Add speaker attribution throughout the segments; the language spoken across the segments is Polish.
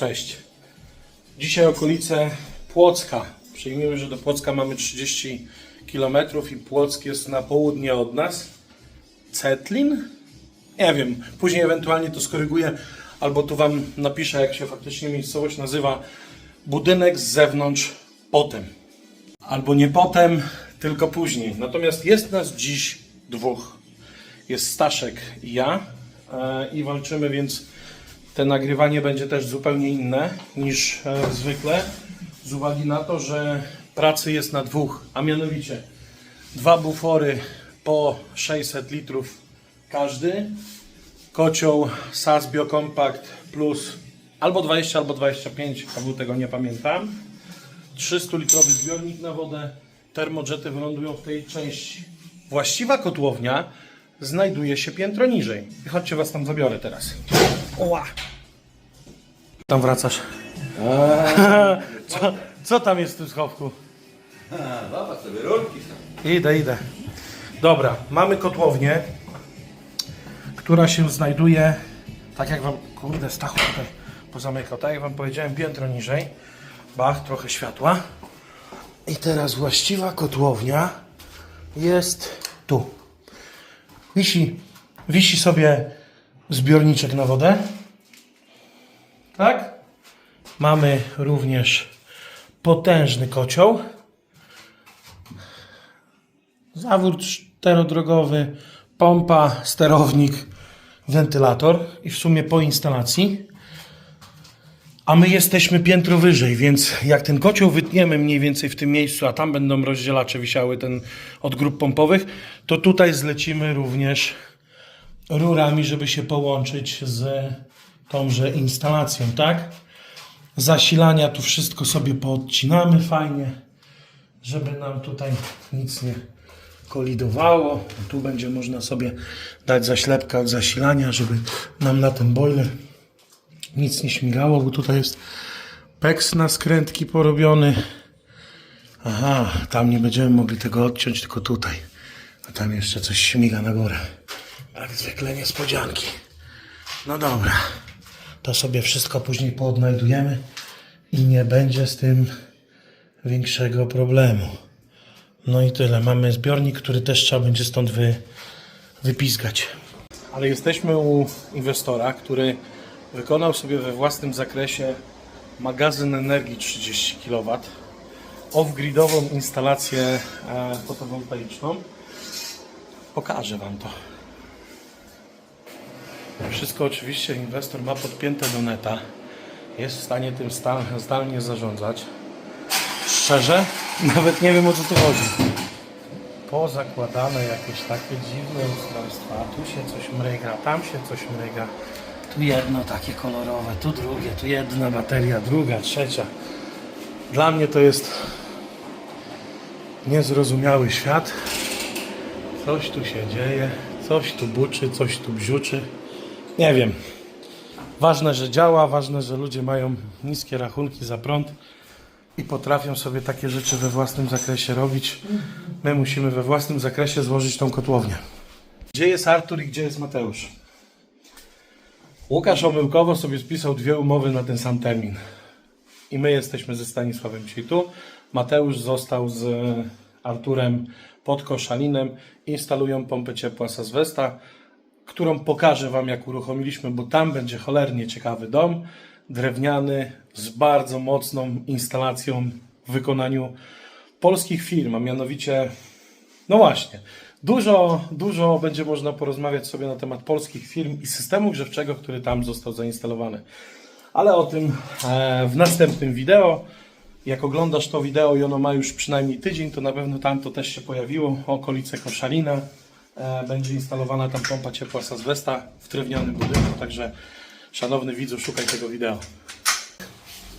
Speaker 1: Cześć. Dzisiaj okolice Płocka. Przyjmijmy, że do Płocka mamy 30 km i Płock jest na południe od nas. Cetlin? Nie wiem. Później ewentualnie to skoryguję albo tu Wam napiszę, jak się faktycznie miejscowość nazywa. Budynek z zewnątrz potem. Albo nie potem, tylko później. Natomiast jest nas dziś dwóch. Jest Staszek i ja e, i walczymy, więc te nagrywanie będzie też zupełnie inne niż e, zwykle, z uwagi na to, że pracy jest na dwóch, a mianowicie dwa bufory po 600 litrów każdy, kocioł SAS Biocompact plus albo 20, albo 25, albo tego nie pamiętam, 300-litrowy zbiornik na wodę, termojety wylądują w tej części. Właściwa kotłownia znajduje się piętro niżej. Chodźcie, was tam zabiorę teraz. Oła! Tam wracasz. co, co tam jest w tym schowku?
Speaker 2: Zobacz sobie, rurki są.
Speaker 1: Idę, idę. Dobra, mamy kotłownię, która się znajduje, tak jak wam, kurde, Stachu tutaj pozamykał, tak jak wam powiedziałem, piętro niżej. Bach, trochę światła. I teraz właściwa kotłownia jest tu. Wisi, wisi sobie zbiorniczek na wodę. Tak? Mamy również potężny kocioł. Zawór czterodrogowy, pompa, sterownik, wentylator i w sumie po instalacji. A my jesteśmy piętro wyżej, więc jak ten kocioł wytniemy mniej więcej w tym miejscu, a tam będą rozdzielacze wisiały ten od grup pompowych, to tutaj zlecimy również rurami, żeby się połączyć z tąże instalacją, tak? Zasilania tu wszystko sobie poodcinamy fajnie żeby nam tutaj nic nie kolidowało. Tu będzie można sobie dać zaślepkę od zasilania, żeby nam na ten boiler nic nie śmigało, bo tutaj jest peks na skrętki porobiony. Aha, tam nie będziemy mogli tego odciąć, tylko tutaj. A tam jeszcze coś śmiga na górę. Jak zwykle niespodzianki. No dobra. To sobie wszystko później poodnajdujemy i nie będzie z tym większego problemu. No i tyle. Mamy zbiornik, który też trzeba będzie stąd wy. Ale jesteśmy u inwestora, który wykonał sobie we własnym zakresie magazyn energii 30 kW, off-gridową instalację e, fotowoltaiczną. Pokażę Wam to. Wszystko oczywiście inwestor ma podpięte do neta. Jest w stanie tym zdalnie zarządzać. Szczerze, nawet nie wiem o co tu chodzi. Pozakładane jakieś takie dziwne ustrojstwa. Tu się coś mryga, tam się coś mryga. Tu jedno takie kolorowe, tu drugie, tu jedna bateria, druga, trzecia. Dla mnie to jest niezrozumiały świat. Coś tu się dzieje, coś tu buczy, coś tu bziuczy. Nie wiem. Ważne, że działa, ważne, że ludzie mają niskie rachunki za prąd i potrafią sobie takie rzeczy we własnym zakresie robić. My musimy we własnym zakresie złożyć tą kotłownię. Gdzie jest Artur i gdzie jest Mateusz? Łukasz omyłkowo sobie spisał dwie umowy na ten sam termin. I my jesteśmy ze Stanisławem dzisiaj tu. Mateusz został z Arturem pod Koszalinem. Instalują pompę ciepła z którą pokażę Wam jak uruchomiliśmy, bo tam będzie cholernie ciekawy dom. Drewniany, z bardzo mocną instalacją w wykonaniu polskich firm, a mianowicie no właśnie. Dużo, dużo będzie można porozmawiać sobie na temat polskich firm i systemu grzewczego, który tam został zainstalowany. Ale o tym e, w następnym wideo. Jak oglądasz to wideo i ono ma już przynajmniej tydzień, to na pewno tam to też się pojawiło. Okolice Koszalina. E, będzie instalowana tam pompa ciepła z w drewnianym budynku. Także szanowny widzu, szukaj tego wideo.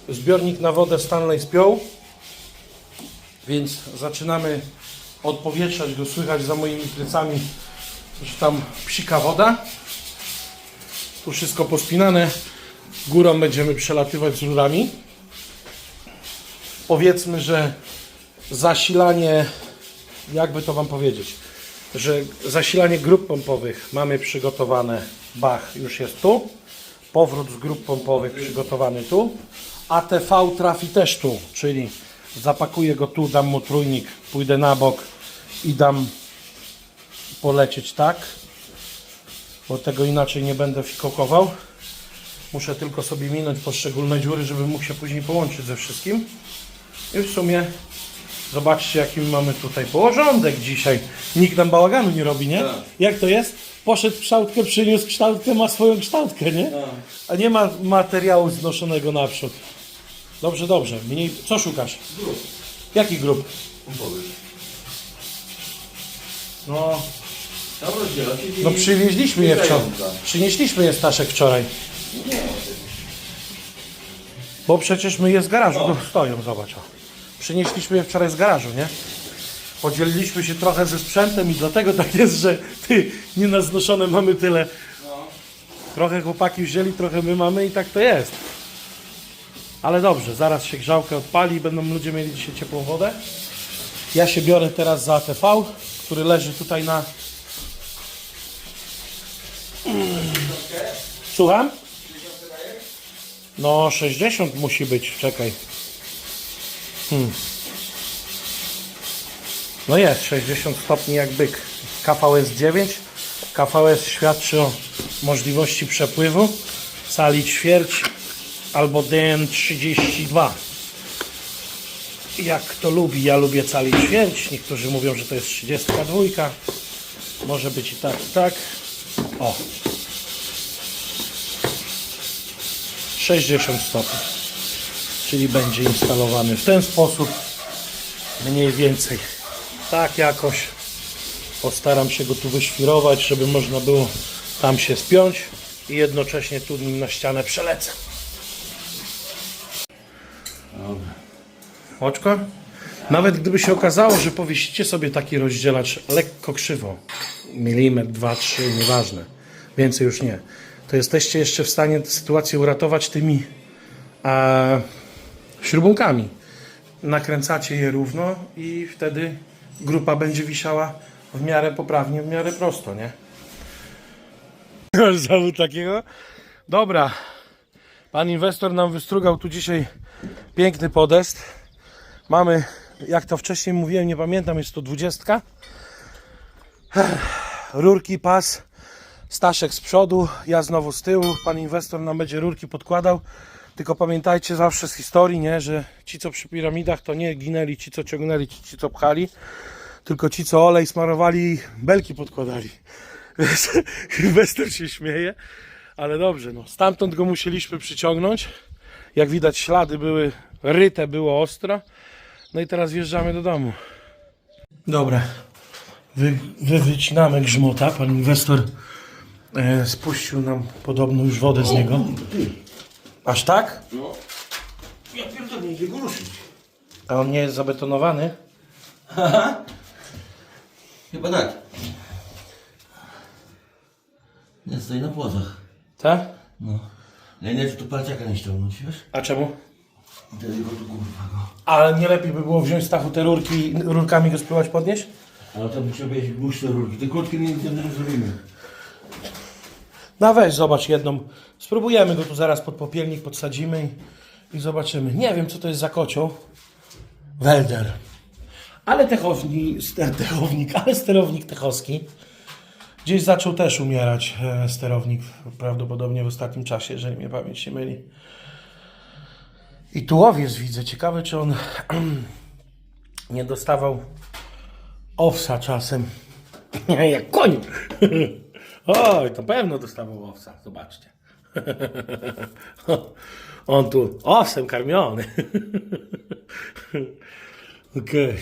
Speaker 1: Zbiornik na wodę Stanley spiął. Więc zaczynamy odpowietrzać go, słychać za moimi plecami, że tam psika woda. Tu wszystko pospinane. Górą będziemy przelatywać z rurami. Powiedzmy, że zasilanie, jakby to Wam powiedzieć, że zasilanie grup pompowych mamy przygotowane. Bach już jest tu. powrót z grup pompowych przygotowany tu. ATV trafi też tu, czyli zapakuję go tu, dam mu trójnik, pójdę na bok i dam polecieć tak, bo tego inaczej nie będę fikokował. Muszę tylko sobie minąć poszczególne dziury, żeby mógł się później połączyć ze wszystkim. I w sumie zobaczcie, jaki my mamy tutaj porządek dzisiaj. Nikt nam bałaganu nie robi, nie?
Speaker 2: Tak.
Speaker 1: Jak to jest? Poszedł w kształtkę, przyniósł kształtkę, ma swoją kształtkę, nie? A nie ma materiału znoszonego naprzód. Dobrze, dobrze. Mniej... Co szukasz?
Speaker 2: Grup.
Speaker 1: Jaki grup?
Speaker 2: Pompowy.
Speaker 1: No,
Speaker 2: Tam i...
Speaker 1: no przywieźliśmy je wczoraj. Przynieśliśmy je Staszek wczoraj. Bo przecież my je z garażu no. stoją, zobacz. o. Przynieśliśmy je wczoraj z garażu, nie? Podzieliliśmy się trochę ze sprzętem i dlatego tak jest, że ty, nie na znoszone mamy tyle. Trochę chłopaki wzięli, trochę my mamy i tak to jest. Ale dobrze, zaraz się grzałkę odpali i będą ludzie mieli dzisiaj ciepłą wodę. Ja się biorę teraz za ATV, który leży tutaj na... Słucham? No 60 musi być, czekaj. Hmm. No jest, 60 stopni jak byk. KVS 9. KVS świadczy o możliwości przepływu. Sali ćwierć albo DN32. Jak kto lubi, ja lubię cali ćwierć. Niektórzy mówią, że to jest 32. Może być i tak, i tak. O, 60 stopni. Czyli będzie instalowany w ten sposób. Mniej więcej tak jakoś. Postaram się go tu wyświrować, żeby można było tam się spiąć i jednocześnie tu nim na ścianę przelecę. Oczko? Nawet gdyby się okazało, że powiesicie sobie taki rozdzielacz lekko krzywo, milimetr, dwa, trzy, nieważne, więcej już nie, to jesteście jeszcze w stanie sytuację uratować tymi e, śrubunkami. Nakręcacie je równo i wtedy grupa będzie wisiała w miarę poprawnie, w miarę prosto, nie? Zawód takiego? Dobra. Pan inwestor nam wystrugał tu dzisiaj piękny podest. Mamy, jak to wcześniej mówiłem, nie pamiętam, jest to 20. Rurki, pas, Staszek z przodu, ja znowu z tyłu. Pan inwestor nam będzie rurki podkładał. Tylko pamiętajcie zawsze z historii, nie, że ci co przy piramidach to nie ginęli ci co ciągnęli, ci, ci co pchali, tylko ci co olej smarowali belki podkładali. Więc Inwestor się śmieje, ale dobrze, no. Stamtąd go musieliśmy przyciągnąć. Jak widać ślady były ryte, było ostro. No i teraz wjeżdżamy do domu. Dobra, wy, wy wycinamy grzmota. Pan inwestor e, spuścił nam podobno już wodę z niego. Aż tak?
Speaker 2: No. Ja pierdolę, idzie go ruszyć.
Speaker 1: A on nie jest zabetonowany?
Speaker 2: Chyba tak. Nie, stoi na płotach.
Speaker 1: Tak?
Speaker 2: No. Ja nie wiem, czy tu palciaka nie ściągnąć, wiesz?
Speaker 1: A czemu?
Speaker 2: Wtedy go tu kurwa go.
Speaker 1: Ale nie lepiej by było wziąć Stachu te rurki, rurkami go spróbować podnieść?
Speaker 2: Ale to by trzeba mieć głuszne rurki. Te krótkie nie, nie, nie zrobimy.
Speaker 1: No weź, zobacz jedną. Spróbujemy go tu zaraz pod popielnik, podsadzimy i, zobaczymy. Nie wiem, co to jest za kocioł. Welder. Ale techownik, ster- techownik, ale sterownik techowski. Gdzieś zaczął też umierać e, sterownik, prawdopodobnie w ostatnim czasie, jeżeli mnie pamięć nie myli. I tułowiec widzę. Ciekawe, czy on nie dostawał owsa czasem. Nie, jak koń. Oj, to pewno dostawał owsa. Zobaczcie. On tu owsem karmiony. Okej.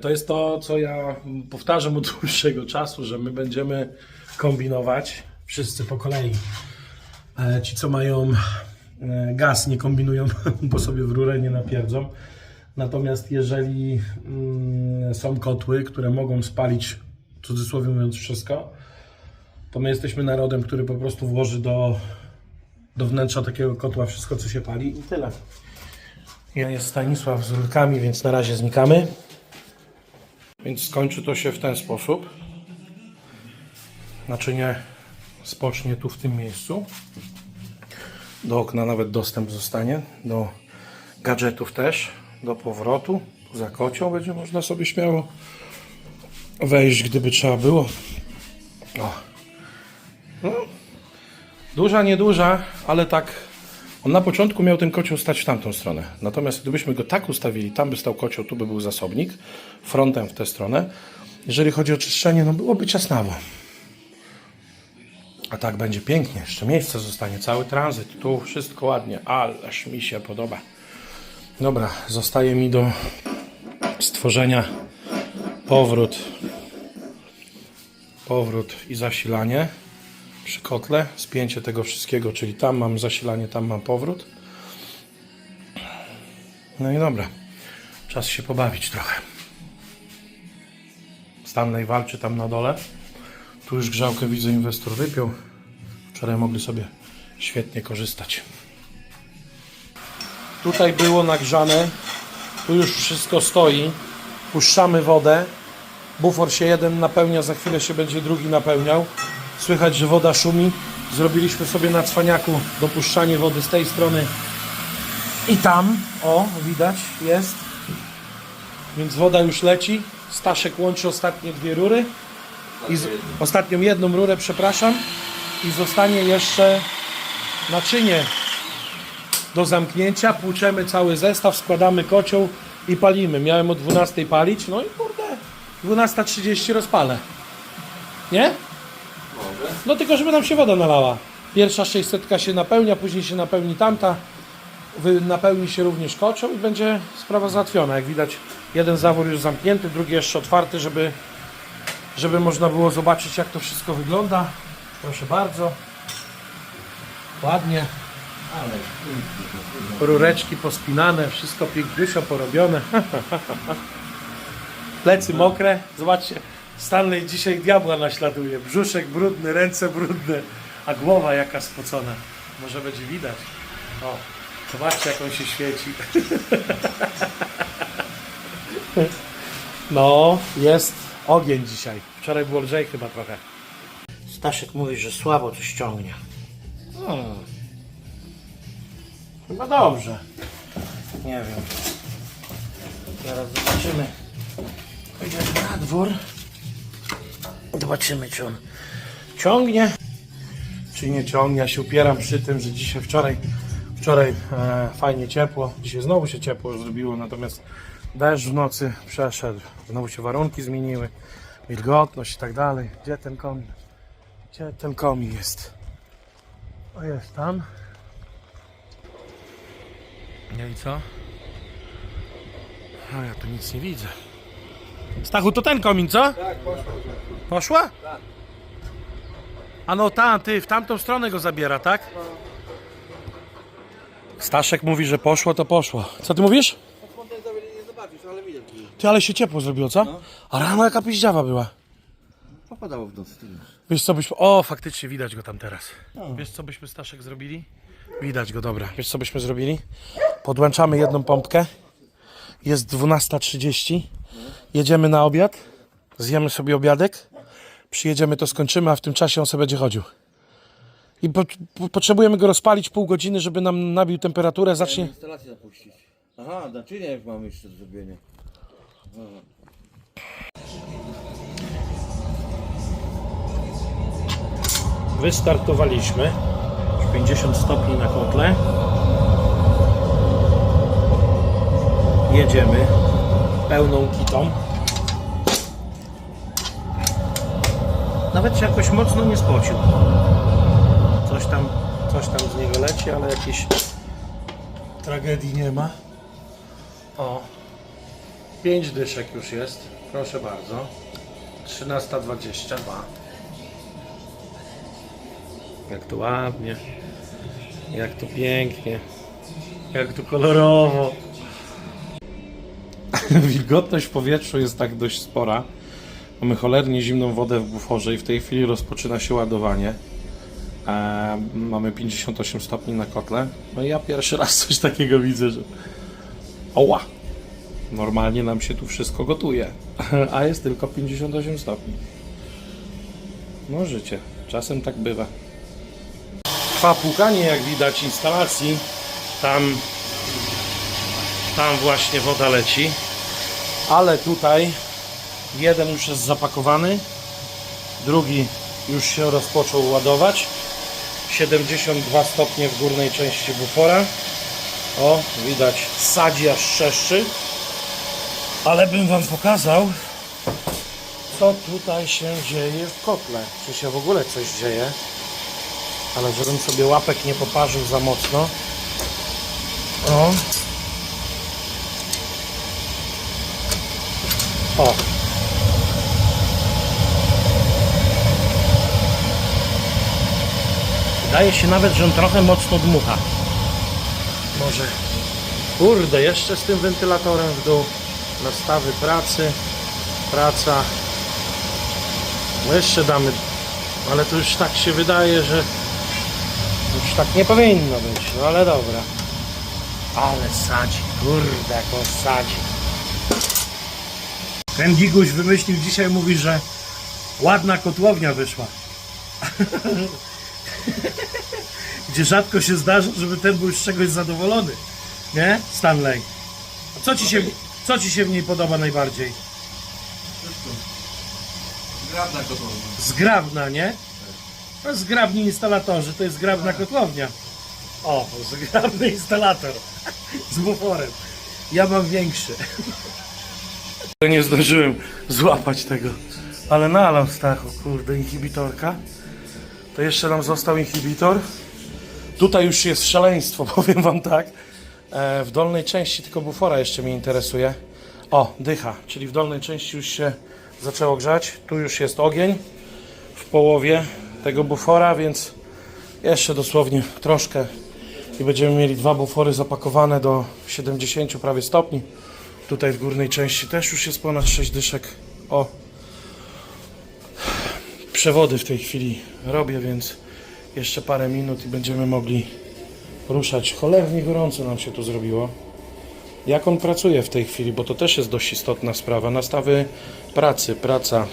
Speaker 1: To jest to, co ja powtarzam od dłuższego czasu, że my będziemy kombinować wszyscy po kolei. E, Ci, co mają e, gaz, nie kombinują, bo sobie w rurę nie napierdzą. Natomiast jeżeli mm, są kotły, które mogą spalić, w cudzysłowie mówiąc, wszystko, to my jesteśmy narodem, który po prostu włoży do, do wnętrza takiego kotła wszystko, co się pali i tyle. Ja jest Stanisław z rurkami, więc na razie znikamy. Więc skończy to się w ten sposób. Naczynie spocznie tu w tym miejscu. Do okna nawet dostęp zostanie, do gadżetów też, do powrotu. Tu za kocioł będzie można sobie śmiało wejść, gdyby trzeba było. O. No. Duża, nieduża, ale tak. On na początku miał ten kocioł stać w tamtą stronę. Natomiast gdybyśmy go tak ustawili, tam by stał kocioł, tu by był zasobnik, frontem w tę stronę. Jeżeli chodzi o czyszczenie, no byłoby ciasnawo. A tak będzie pięknie, jeszcze miejsce zostanie, cały tranzyt, tu wszystko ładnie, ależ mi się podoba. Dobra, zostaje mi do stworzenia powrót, powrót i zasilanie przy kotle, spięcie tego wszystkiego, czyli tam mam zasilanie, tam mam powrót. No i dobra, czas się pobawić trochę. Stanley walczy tam na dole. Tu już grzałkę widzę inwestor wypiął. Wczoraj mogli sobie świetnie korzystać. Tutaj było nagrzane. Tu już wszystko stoi. Puszczamy wodę. Bufor się jeden napełnia, za chwilę się będzie drugi napełniał. Słychać, że woda szumi. Zrobiliśmy sobie na cwaniaku dopuszczanie wody z tej strony i tam. O, widać, jest. Więc woda już leci. Staszek łączy ostatnie dwie rury. I z, ostatnią jedną rurę, przepraszam. I zostanie jeszcze naczynie do zamknięcia. Płuczemy cały zestaw, składamy kocioł i palimy. Miałem o 12 palić, no i kurde, 12.30 rozpalę. Nie? No tylko, żeby nam się woda nalała. Pierwsza 600 się napełnia, później się napełni tamta. Napełni się również kocioł i będzie sprawa załatwiona. Jak widać, jeden zawór już zamknięty, drugi jeszcze otwarty, żeby, żeby można było zobaczyć, jak to wszystko wygląda. Proszę bardzo. Ładnie. Rureczki pospinane, wszystko piękniusio porobione. Plecy mokre. Zobaczcie, Stanley dzisiaj diabła naśladuje. Brzuszek brudny, ręce brudne, a głowa jaka spocona. Może będzie widać. O, zobaczcie jak on się świeci. No, jest ogień dzisiaj. Wczoraj było lżej chyba trochę.
Speaker 3: Staszek mówi, że słabo coś ciągnie.
Speaker 1: Hmm. Chyba dobrze.
Speaker 3: Nie wiem. Zaraz zobaczymy. Pójdziemy na dwór. Zobaczymy, czy on
Speaker 1: ciągnie, czy nie ciągnie. Ja się upieram przy tym, że dzisiaj, wczoraj, wczoraj e, fajnie ciepło, dzisiaj znowu się ciepło zrobiło, natomiast deszcz w nocy przeszedł, znowu się warunki zmieniły, wilgotność i tak dalej. Gdzie ten komin? Gdzie ten komin jest? O jest tam. No i co? A ja tu nic nie widzę. Stachu, to ten komin, co? Tak, poszła. Poszła? A no tam, ty, w tamtą stronę go zabiera, tak? Staszek mówi, że poszło, to poszło. Co ty mówisz?
Speaker 2: nie zobaczysz, ale widać.
Speaker 1: Ty, ale się ciepło zrobiło, co? A rano jaka piździawa była.
Speaker 2: Popadało w nocy.
Speaker 1: Wiesz co byśmy... O, faktycznie widać go tam teraz. Wiesz co byśmy, Staszek, zrobili? Widać go, dobra. Wiesz co byśmy zrobili? Podłączamy jedną pompkę. Jest 12.30. Jedziemy na obiad. Zjemy sobie obiadek. Przyjedziemy, to skończymy, a w tym czasie on sobie będzie chodził. I po, po, potrzebujemy go rozpalić pół godziny, żeby nam nabił temperaturę, zacznie...
Speaker 2: Instalację zapuścić. Aha, naczynia już mamy jeszcze do zrobienia.
Speaker 1: Wystartowaliśmy. Już 50 stopni na kotle. Jedziemy pełną kitą. Nawet się jakoś mocno nie spocił. Coś tam, coś tam z niego leci, ale jakiejś tragedii nie ma. O, 5 dyszek już jest. Proszę bardzo. 13.22. Jak to ładnie, jak to pięknie, jak to kolorowo. Wilgotność w powietrzu jest tak dość spora. Mamy cholernie zimną wodę w buforze i w tej chwili rozpoczyna się ładowanie. E, mamy 58 stopni na kotle. No i ja pierwszy raz coś takiego widzę, że oła! Normalnie nam się tu wszystko gotuje, a jest tylko 58 stopni. No życie. Czasem tak bywa. Trwa płukanie, jak widać, instalacji. Tam, tam właśnie woda leci. Ale tutaj jeden już jest zapakowany, drugi już się rozpoczął ładować. 72 stopnie w górnej części bufora. O, widać, sadzi aż trzeszczy. Ale bym Wam pokazał, co tutaj się dzieje w kotle. Czy się w ogóle coś dzieje. Ale żebym sobie łapek nie poparzył za mocno. O. O. Wydaje się nawet, że on trochę mocno dmucha. Może. Kurde, jeszcze z tym wentylatorem w dół. Nastawy pracy. Praca. No jeszcze damy. Ale to już tak się wydaje, że już tak nie powinno być. No ale dobra. Ale sadzi. Kurde, jak on sadzi. Ten Giguś wymyślił dzisiaj, mówi, że ładna kotłownia wyszła. Gdzie rzadko się zdarza, żeby ten był z czegoś zadowolony. Nie? Stanley. A co ci się, co ci się w niej podoba najbardziej?
Speaker 2: Grabna kotłownia.
Speaker 1: Zgrabna, nie? No, zgrabni instalatorzy, to jest zgrabna kotłownia. O, zgrabny instalator. Z buforem. Ja mam większy. Nie zdążyłem złapać tego. Ale nalał Stachu, kurde, inhibitorka. To jeszcze nam został inhibitor. Tutaj już jest szaleństwo, powiem wam tak. E, w dolnej części tylko bufora jeszcze mnie interesuje. O, dycha, czyli w dolnej części już się zaczęło grzać. Tu już jest ogień w połowie tego bufora, więc jeszcze dosłownie troszkę i będziemy mieli dwa bufory zapakowane do 70 prawie stopni. Tutaj w górnej części też już jest ponad 6 dyszek. O, przewody w tej chwili robię, więc jeszcze parę minut i będziemy mogli ruszać. Cholernie gorąco nam się tu zrobiło. Jak on pracuje w tej chwili, bo to też jest dość istotna sprawa. Nastawy pracy, praca,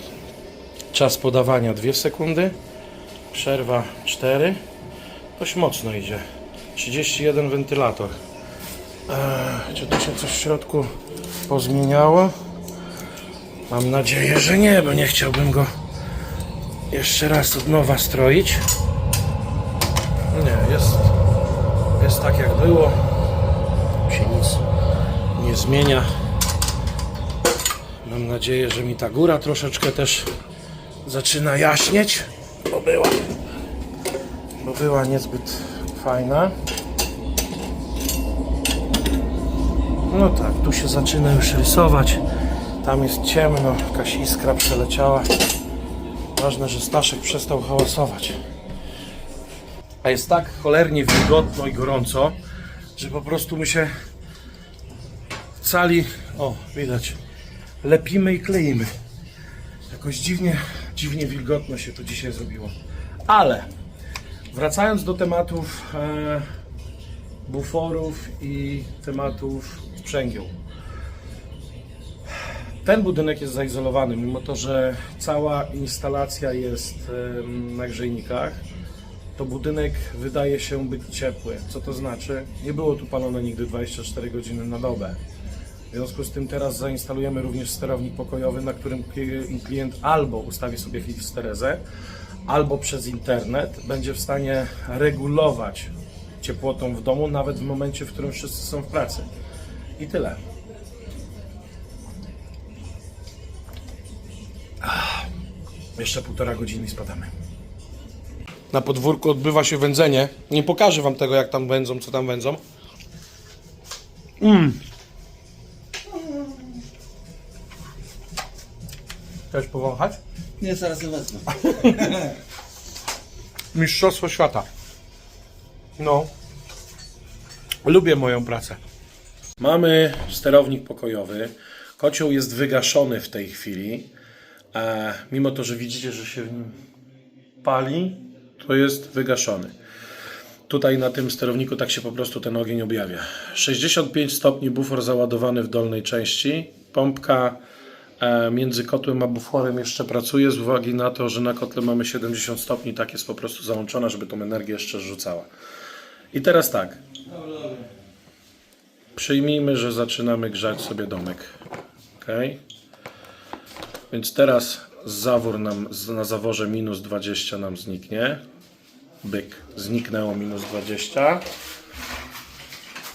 Speaker 1: czas podawania 2 sekundy, przerwa 4. Dość mocno idzie. 31 wentylator. Eee, czy tu się coś w środku pozmieniało? Mam nadzieję, że nie, bo nie chciałbym go jeszcze raz od nowa stroić. Nie, jest, jest tak jak było. Się nic nie zmienia. Mam nadzieję, że mi ta góra troszeczkę też zaczyna jaśnieć, bo była, bo była niezbyt fajna. No tak, tu się zaczyna już rysować. Tam jest ciemno, jakaś iskra przeleciała. Ważne, że Staszek przestał hałasować. A jest tak cholernie wilgotno i gorąco, że po prostu my się w cali, o widać, lepimy i kleimy. Jakoś dziwnie, dziwnie wilgotno się to dzisiaj zrobiło. Ale wracając do tematów e, buforów i tematów sprzęgieł. Ten budynek jest zaizolowany, mimo to, że cała instalacja jest na grzejnikach, to budynek wydaje się być ciepły. Co to znaczy? Nie było tu palone nigdy 24 godziny na dobę. W związku z tym teraz zainstalujemy również sterownik pokojowy, na którym kli- klient albo ustawi sobie histerezę, albo przez internet będzie w stanie regulować ciepłotą w domu, nawet w momencie, w którym wszyscy są w pracy. I tyle. Jeszcze półtora godziny i spadamy. Na podwórku odbywa się wędzenie. Nie pokażę wam tego, jak tam wędzą, co tam wędzą. Mm. Chcesz powąchać?
Speaker 2: Nie, zaraz je wezmę.
Speaker 1: Mistrzostwo świata. No. Lubię moją pracę. Mamy sterownik pokojowy. Kocioł jest wygaszony w tej chwili. E, mimo to, że widzicie, że się w nim pali, to jest wygaszony. Tutaj na tym sterowniku tak się po prostu ten ogień objawia. 65 stopni bufor załadowany w dolnej części. Pompka e, między kotłem a buforem jeszcze pracuje z uwagi na to, że na kotle mamy 70 stopni, tak jest po prostu załączona, żeby tą energię jeszcze rzucała. I teraz tak. Przyjmijmy, że zaczynamy grzać sobie domek. Ok? Więc teraz zawór nam na zaworze minus 20 nam zniknie. Byk, zniknęło minus 20.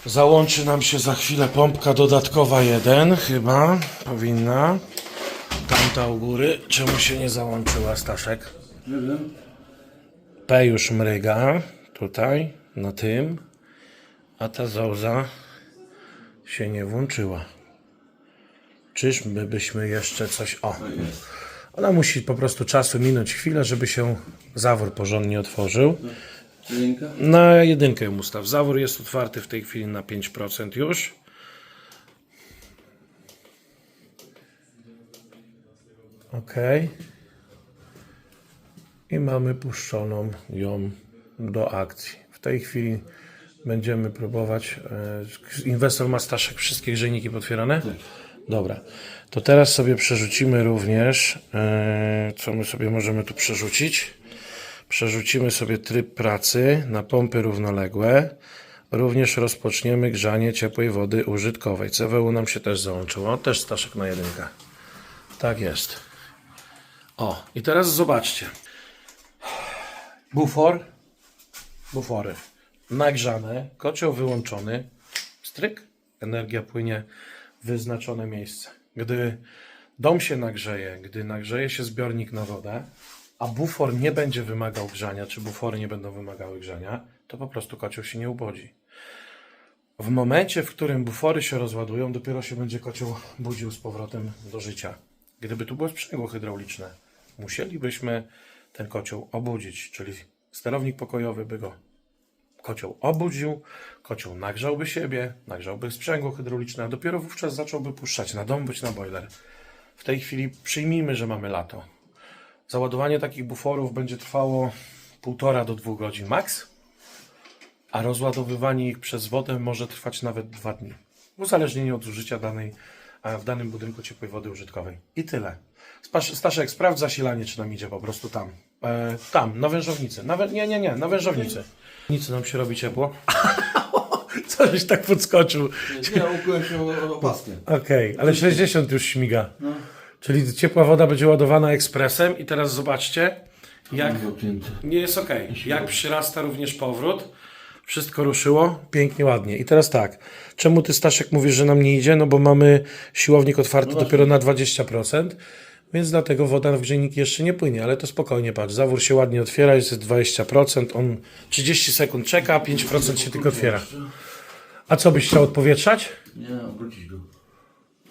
Speaker 1: Załączy nam się za chwilę pompka dodatkowa 1, chyba powinna. Tamta u góry. Czemu się nie załączyła, Staszek?
Speaker 2: Nie wiem.
Speaker 1: P już mryga tutaj, na tym, a ta zołza się nie włączyła. Czyżby byśmy jeszcze coś. O! Ona musi po prostu czasu minąć chwilę, żeby się zawór porządnie otworzył. Na jedynkę ją ustaw. Zawór jest otwarty w tej chwili na 5% już. Ok. I mamy puszczoną ją do akcji. W tej chwili będziemy próbować. E, inwestor ma Staszek wszystkie grzejniki potwierane? Dobra. To teraz sobie przerzucimy również. E, co my sobie możemy tu przerzucić? Przerzucimy sobie tryb pracy na pompy równoległe. Również rozpoczniemy grzanie ciepłej wody użytkowej. CWU nam się też załączyło. Też Staszek na jedynkę. Tak jest. O, i teraz zobaczcie. Bufor. Bufory. Nagrzane. Kocioł wyłączony. Stryk. Energia płynie wyznaczone miejsce. Gdy dom się nagrzeje, gdy nagrzeje się zbiornik na wodę, a bufor nie będzie wymagał grzania, czy bufory nie będą wymagały grzania, to po prostu kocioł się nie ubodzi. W momencie, w którym bufory się rozładują, dopiero się będzie kocioł budził z powrotem do życia. Gdyby tu było sprzęgło hydrauliczne, musielibyśmy ten kocioł obudzić, czyli sterownik pokojowy by go kocioł obudził, kocioł nagrzałby siebie, nagrzałby sprzęgło hydrauliczne, a dopiero wówczas zacząłby puszczać na dom bądź na boiler. W tej chwili przyjmijmy, że mamy lato. Załadowanie takich buforów będzie trwało półtora do dwóch godzin max, a rozładowywanie ich przez wodę może trwać nawet dwa dni. Uzależnienie od zużycia danej, w danym budynku ciepłej wody użytkowej. I tyle. Staszek, sprawdź zasilanie, czy nam idzie po prostu tam. E, tam, na wężownicy. Na wę- nie, nie, nie, na wężownicy. Nic nam się robi ciepło. Coś tak podskoczył.
Speaker 2: Nie, ukułem się o opaskę.
Speaker 1: Okej, ale 60 już śmiga. Czyli ciepła woda będzie ładowana ekspresem i teraz zobaczcie, jak nie jest ok. Jak przyrasta również powrót. Wszystko ruszyło pięknie, ładnie. I teraz tak, czemu ty Staszek mówisz, że nam nie idzie? No bo mamy siłownik otwarty dopiero na 20%, więc dlatego woda w grzejniki jeszcze nie płynie, ale to spokojnie patrz. Zawór się ładnie otwiera, jest 20%, on 30 sekund czeka, 5% się tylko otwiera. A co byś chciał odpowietrzać?
Speaker 2: Nie, obrócić go.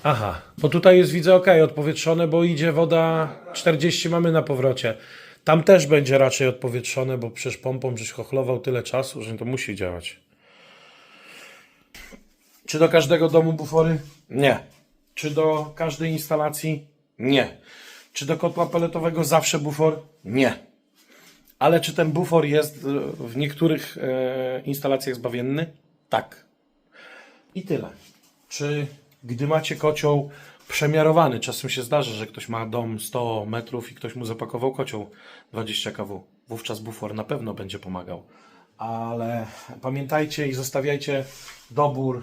Speaker 1: Aha, bo tutaj jest widzę ok, odpowietrzone, bo idzie woda 40 mamy na powrocie. Tam też będzie raczej odpowietrzone, bo przecież pompą żeś chochlował tyle czasu, że to musi działać. Czy do każdego domu bufory? Nie. Czy do każdej instalacji? Nie. Czy do kotła peletowego zawsze bufor? Nie. Ale czy ten bufor jest e, w niektórych e, instalacjach zbawienny? Tak. I tyle. Czy gdy macie kocioł przemiarowany, czasem się zdarza, że ktoś ma dom 100 metrów i ktoś mu zapakował kocioł 20 kW, wówczas bufor na pewno będzie pomagał. Ale pamiętajcie i zostawiajcie dobór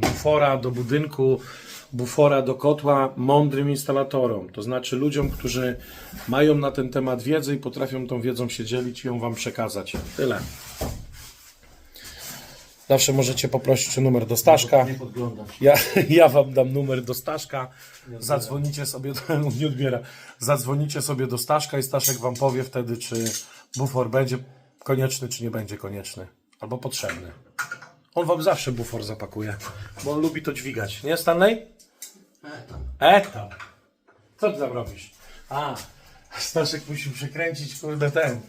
Speaker 1: bufora do budynku, bufora do kotła mądrym instalatorom, to znaczy ludziom, którzy mają na ten temat wiedzę i potrafią tą wiedzą się dzielić i ją Wam przekazać. Tyle. Zawsze możecie poprosić o numer do Staszka.
Speaker 2: Nie podglądasz.
Speaker 1: Ja, ja wam dam numer do Staszka. Zadzwonicie sobie, do, nie odbiera. Zadzwonicie sobie do Staszka i Staszek wam powie wtedy, czy bufor będzie konieczny, czy nie będzie konieczny. Albo potrzebny. On wam zawsze bufor zapakuje, bo on lubi to dźwigać. Nie, Stanley? E tam. Co ty tam robisz? A, Staszek musi przekręcić, kurde, ten.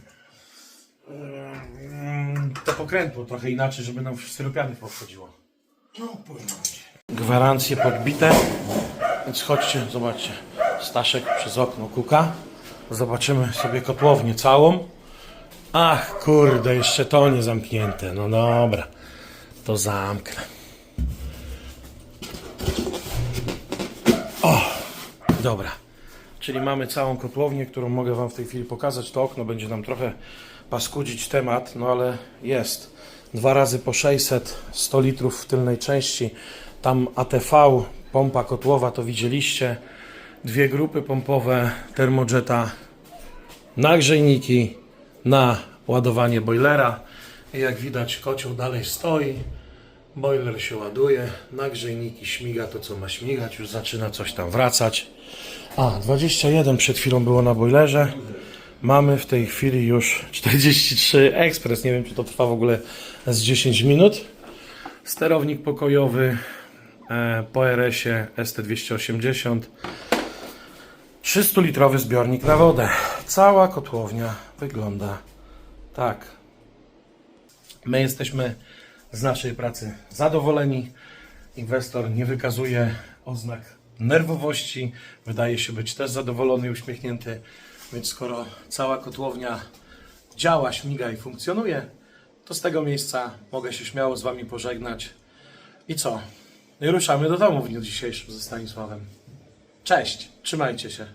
Speaker 1: Mm, To pokrętło trochę inaczej, żeby nam w styropiany podchodziło. Gwarancje podbite. Więc chodźcie, zobaczcie. Staszek przez okno kuka. Zobaczymy sobie kotłownię całą. Ach, kurde, jeszcze to nie zamknięte. No dobra, to zamknę. O, Dobra. Czyli mamy całą kotłownię, którą mogę Wam w tej chwili pokazać. To okno będzie nam trochę paskudzić temat, no ale jest. Dwa razy po 600, 100 litrów w tylnej części. Tam ATV, pompa kotłowa, to widzieliście. Dwie grupy pompowe, termojeta, nagrzejniki na ładowanie boilera. I jak widać kocioł dalej stoi. Boiler się ładuje, nagrzejniki śmiga to co ma śmigać, już zaczyna coś tam wracać. A, 21 przed chwilą było na boilerze. Mamy w tej chwili już 43 ekspres. Nie wiem, czy to trwa w ogóle z 10 minut. Sterownik pokojowy e, po RS-ie ST280. 300-litrowy zbiornik na wodę. Cała kotłownia wygląda tak. My jesteśmy z naszej pracy zadowoleni. Inwestor nie wykazuje oznak nerwowości. Wydaje się być też zadowolony i uśmiechnięty. Więc skoro cała kotłownia działa, śmiga i funkcjonuje, to z tego miejsca mogę się śmiało z Wami pożegnać. I co? I ruszamy do domu w dniu dzisiejszym ze Stanisławem. Cześć, trzymajcie się.